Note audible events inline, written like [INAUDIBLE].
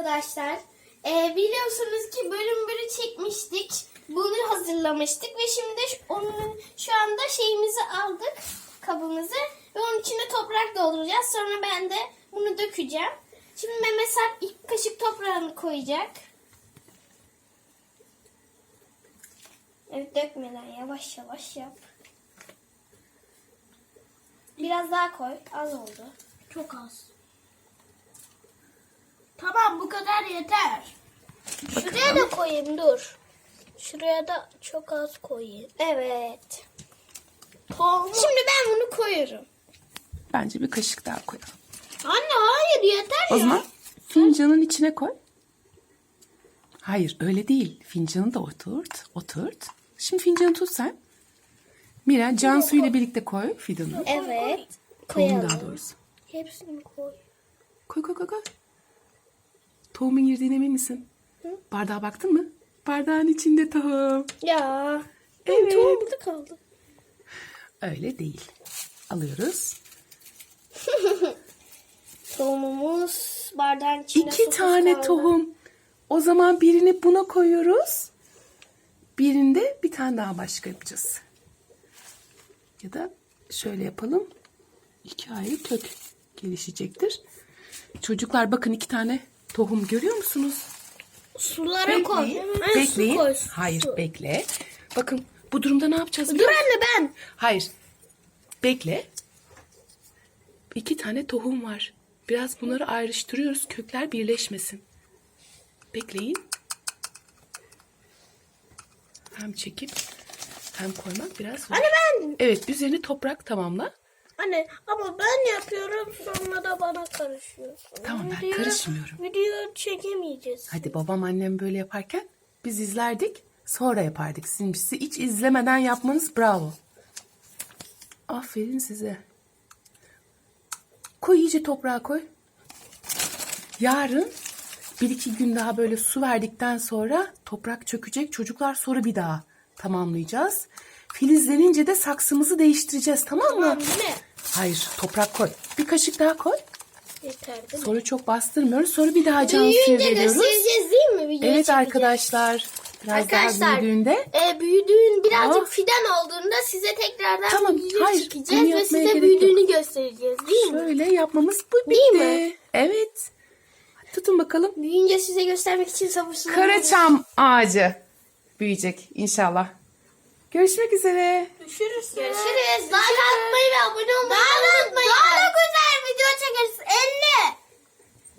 arkadaşlar. Ee, biliyorsunuz ki bölüm bölü çekmiştik. Bunu hazırlamıştık ve şimdi onun şu anda şeyimizi aldık kabımızı ve onun içine toprak dolduracağız. Sonra ben de bunu dökeceğim. Şimdi Mehmet Sarp ilk kaşık toprağını koyacak. Evet dökmeden yavaş yavaş yap. Biraz daha koy. Az oldu. Çok az. Kadar yeter. Şuraya da koyayım dur. Şuraya da çok az koyayım. Evet. Tohumu. Şimdi ben bunu koyuyorum. Bence bir kaşık daha koyalım. Anne hayır yeter O ya. zaman fincanın içine koy. Hayır öyle değil. Fincanı da oturt. Oturt. Şimdi fincanı tut sen. Mira Cansu ile birlikte koy fidanı. Evet. Koyalım. daha doğrusu. Hepsini koy. Koy koy koy koy. Tohumun girdiğine emin misin? Bardağa baktın mı? Bardağın içinde tohum. Ya. Evet. Tohum burada kaldı. Öyle değil. Alıyoruz. [LAUGHS] Tohumumuz bardağın içinde. İki tane kaldı. tohum. O zaman birini buna koyuyoruz. Birinde bir tane daha başka yapacağız. Ya da şöyle yapalım. İki ayrı kök gelişecektir. Çocuklar bakın iki tane tohum görüyor musunuz? Sulara koy. Bekleyin. Anne, Bekleyin. Su koy. su. Hayır bekle. Bakın bu durumda ne yapacağız? Dur anne ben. Hayır. Bekle. İki tane tohum var. Biraz bunları ayrıştırıyoruz. Kökler birleşmesin. Bekleyin. Hem çekip hem koymak biraz zor. Anne ben. Evet üzerine toprak tamamla. Anne ama ben yapıyorum sonra da bana karışıyorsun. Tamam, ben Video- karışmıyorum. Video çekemeyeceğiz. Hadi babam annem böyle yaparken biz izlerdik. Sonra yapardık. Sizin sizi hiç izlemeden yapmanız bravo. Aferin size. Koy iyice toprağa koy. Yarın bir iki gün daha böyle su verdikten sonra toprak çökecek. Çocuklar sonra bir daha tamamlayacağız. Filizlenince de saksımızı değiştireceğiz tamam mı? Mi? Hayır toprak koy. Bir kaşık daha koy. Yeter değil mi? Sonra çok bastırmıyoruz. Sonra bir daha can suyu Büyüyünce veriyoruz. göstereceğiz değil mi? Videoyu Evet çekeceğiz. arkadaşlar. Biraz daha Arkadaşlar büyüdüğünde. e, büyüdüğün birazcık Aa. fidan olduğunda size tekrardan Tamam, video hayır, çekeceğiz bunu ve yapmaya size gerek büyüdüğünü göstereceğiz değil mi? Şöyle yapmamız bu bitti. Değil mi? Evet. Tutun bakalım. Büyüyünce size göstermek için sabırsızlanıyorum. Karaçam ağacı büyüyecek inşallah. Görüşmek üzere. Görüşürüz. Görüşürüz. Like atmayı ve abone olmayı